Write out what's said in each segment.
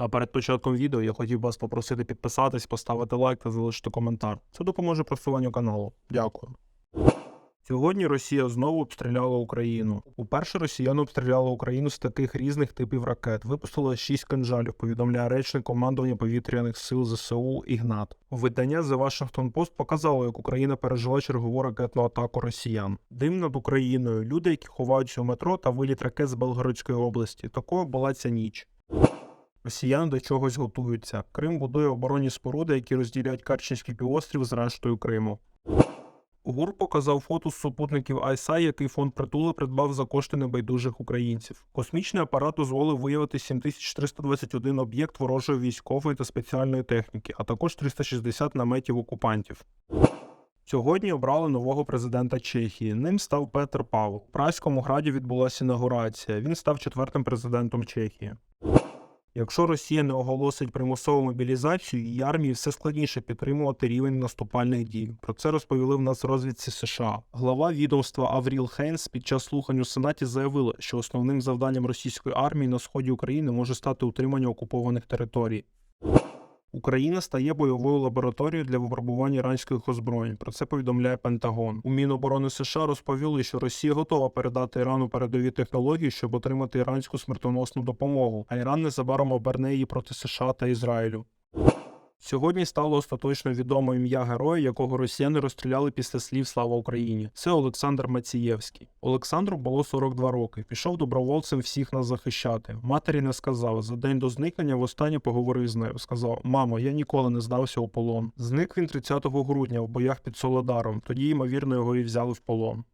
А перед початком відео я хотів вас попросити підписатись, поставити лайк та залишити коментар. Це допоможе просуванню каналу. Дякую. Сьогодні Росія знову обстріляла Україну. Уперше росіяни обстріляли Україну з таких різних типів ракет. Випустили шість кинжалів, повідомляє речник командування повітряних сил ЗСУ Ігнат. Видання The Washington Post показало, як Україна пережила чергову ракетну атаку росіян. Дим над Україною. Люди, які ховаються у метро та виліт ракет з Белгородської області. Такою була ця ніч. Росіяни до чогось готуються. Крим будує оборонні споруди, які розділяють Карченський півострів з рештою Криму. ГУР показав фото з супутників ISI, який фонд притули придбав за кошти небайдужих українців. Космічний апарат дозволив виявити 7321 об'єкт ворожої військової та спеціальної техніки, а також 360 наметів окупантів. Сьогодні обрали нового президента Чехії. Ним став Петр Павел. У Празькому граді відбулася інаугурація. Він став четвертим президентом Чехії. Якщо Росія не оголосить примусову мобілізацію, її армії все складніше підтримувати рівень наступальних дій. Про це розповіли в нас розвідці США. Глава відомства Авріл Хейнс під час слухань у Сенаті заявила, що основним завданням російської армії на сході України може стати утримання окупованих територій. Україна стає бойовою лабораторією для випробування іранських озброєнь. Про це повідомляє Пентагон. У Міноборони США розповіли, що Росія готова передати Ірану передові технології, щоб отримати іранську смертоносну допомогу, а Іран незабаром оберне її проти США та Ізраїлю. Сьогодні стало остаточно відомо ім'я героя, якого росіяни розстріляли після слів Слава Україні. Це Олександр Мацієвський. Олександру було 42 роки. Пішов добровольцем всіх нас захищати. Матері не сказав. За день до зникнення востаннє поговорив з нею. Сказав: Мамо, я ніколи не здався у полон. Зник він 30 грудня в боях під Солодаром. Тоді, ймовірно, його і взяли в полон.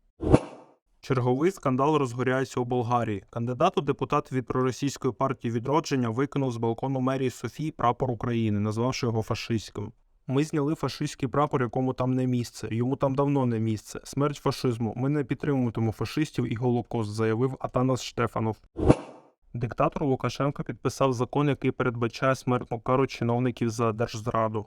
Черговий скандал розгоряється у Болгарії. Кандидат у депутат від проросійської партії відродження викинув з балкону мерії Софії прапор України, назвавши його фашистським. Ми зняли фашистський прапор, якому там не місце. Йому там давно не місце. Смерть фашизму. Ми не підтримуватимемо фашистів і голокост, заявив Атанас Штефанов. Диктатор Лукашенко підписав закон, який передбачає смертну кару чиновників за держзраду.